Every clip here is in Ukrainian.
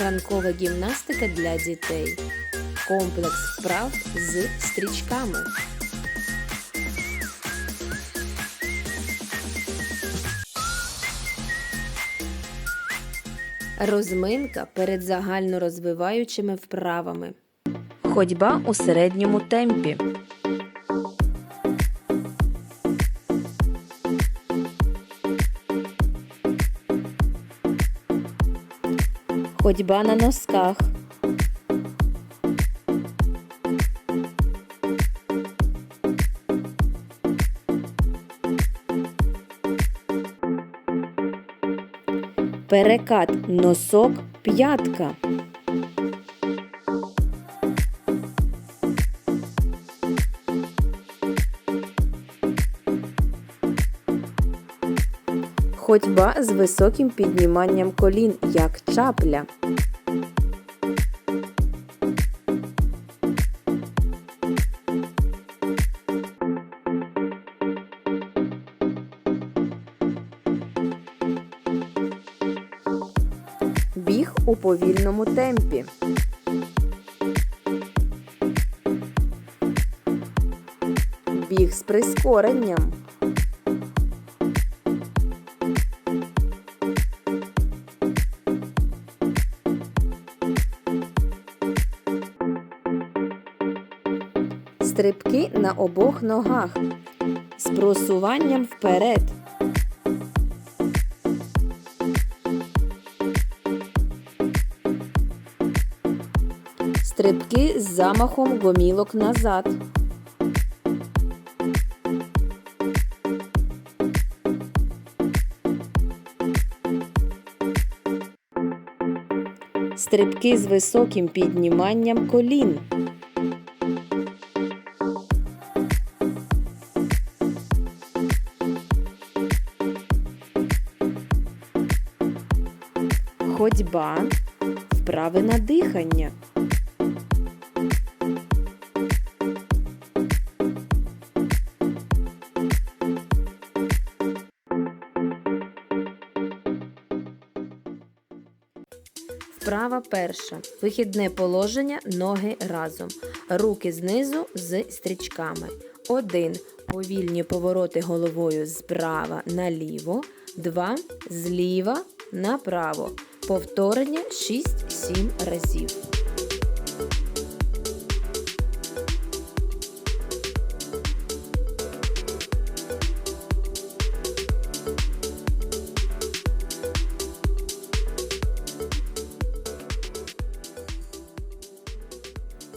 Ранкова гімнастика для дітей. Комплекс вправ з стрічками. Розминка перед загальнорозвиваючими вправами. Ходьба у середньому темпі. Ходьба на носках. Перекат носок п'ятка. Ходьба з високим підніманням колін, як чапля. Біг у повільному темпі. Біг з прискоренням. Стрибки на обох ногах з просуванням вперед. Стрибки з замахом гомілок назад. Стрибки з високим підніманням колін. Ходьба, вправи на дихання. Вправа перша. Вихідне положення ноги разом. Руки знизу з стрічками. Один. Повільні повороти головою справа наліво. Два. Зліва направо. Повторення 6-7 разів.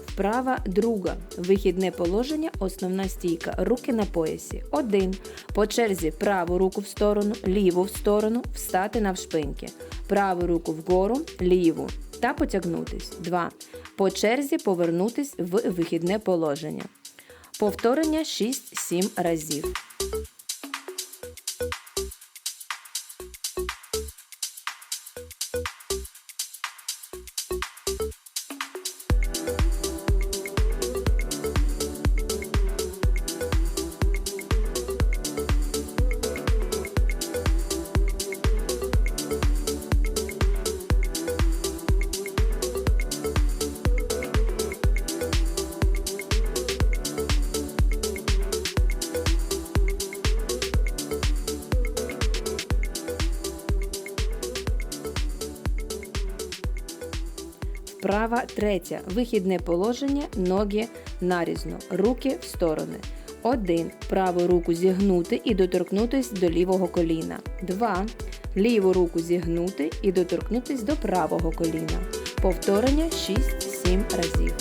Вправа друга. Вихідне положення, основна стійка. Руки на поясі. Один. По черзі праву руку в сторону, ліву в сторону, встати навшпиньки. Праву руку вгору, ліву. Та потягнутись. 2. По черзі повернутись в вихідне положення. Повторення 6-7 разів. Вправа третя. Вихідне положення. Ноги нарізно. Руки в сторони. 1. Праву руку зігнути і доторкнутись до лівого коліна. 2. Ліву руку зігнути і доторкнутись до правого коліна. Повторення 6-7 разів.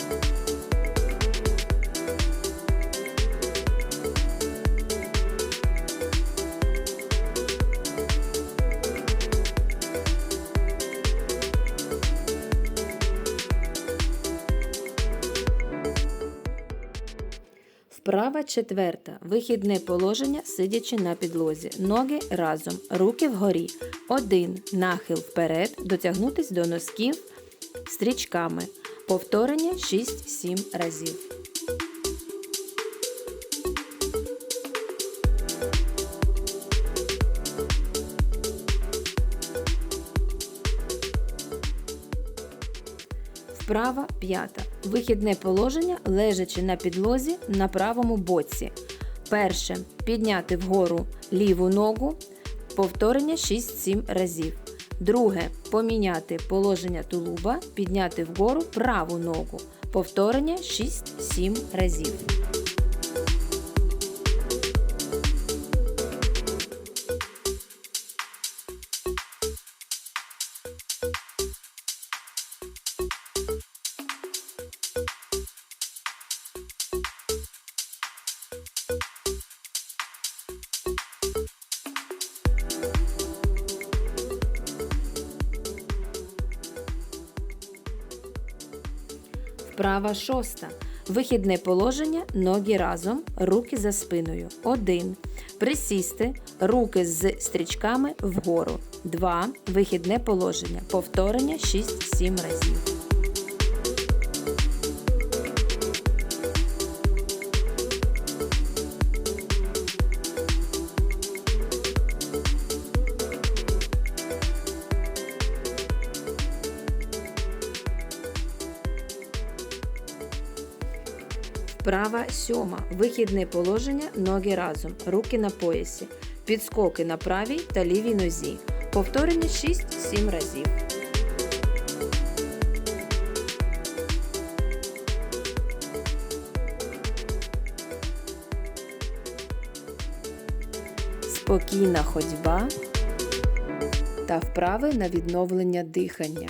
Вправа четверта. Вихідне положення, сидячи на підлозі. Ноги разом. Руки вгорі. Один. Нахил вперед. Дотягнутись до носків стрічками. Повторення 6-7 разів. Вправа п'ята. Вихідне положення лежачи на підлозі на правому боці. Перше. Підняти вгору ліву ногу. Повторення 6-7 разів. Друге. Поміняти положення тулуба, підняти вгору праву ногу. Повторення 6-7 разів. Вправа шоста. Вихідне положення. Ноги разом, руки за спиною. 1. Присісти. Руки з стрічками вгору. 2. Вихідне положення. Повторення 6-7 разів. Вправа сьома. Вихідне положення. Ноги разом. Руки на поясі. Підскоки на правій та лівій нозі. Повторення 6-7 разів. Спокійна ходьба та вправи на відновлення дихання.